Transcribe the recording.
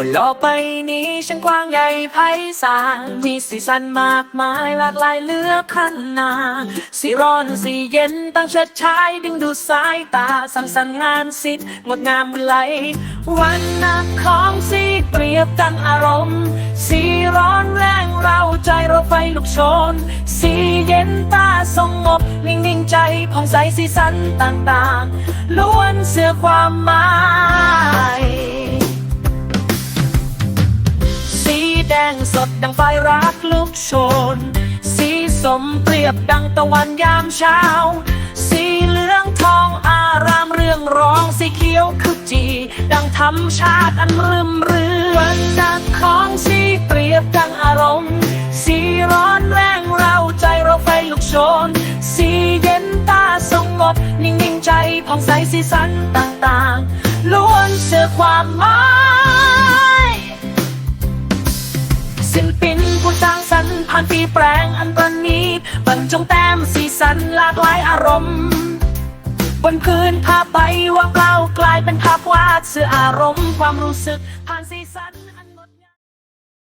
บนโลกใบนี้ช่างกว้างใหญ่ไพศาล มีสีสันมากมายหลากหลายเลือกขันนา สีร้อนสีเย็นตั้งเฉิดฉายดึงดูดสายตาสังสรรค์งานศิลป์งดงามไหล วันนักของสีเปรียบดังอารมณ์ สีร้อนแรงเราใจเราไฟลุกโชน สีเย็นตาสงบนิ่งใจผ่องใสสีสันต่างๆล้วนเสื่อความหมาย ดงสดดังไฟรักลุกโชน สีสมเปรียบดังตะวันยามเช้า สีเหลืองทองอารามเรื่องร้องสีเขียวคือจี ดังธรรมชาติอันรื่มเรือนดังของสีเปรียบดังอารมณ์ สีร้อนแรงเราใจเราไฟลุกโชน สีเย็นตาสงบนิ่งๆใจผ่องใสสีสันต่างๆล้วนเสื่อความหมาย ศิลปินผู้สร้างสรรค์ผ่านปีแปลงอันประณีตบรรจงแต้มสีสันหลากหลายอารมณ์ บนพื้นผ้าใบว่าเปล่ากลายเป็นภาพวาดสื่ออารมณ์ความรู้สึกผ่านสีสัน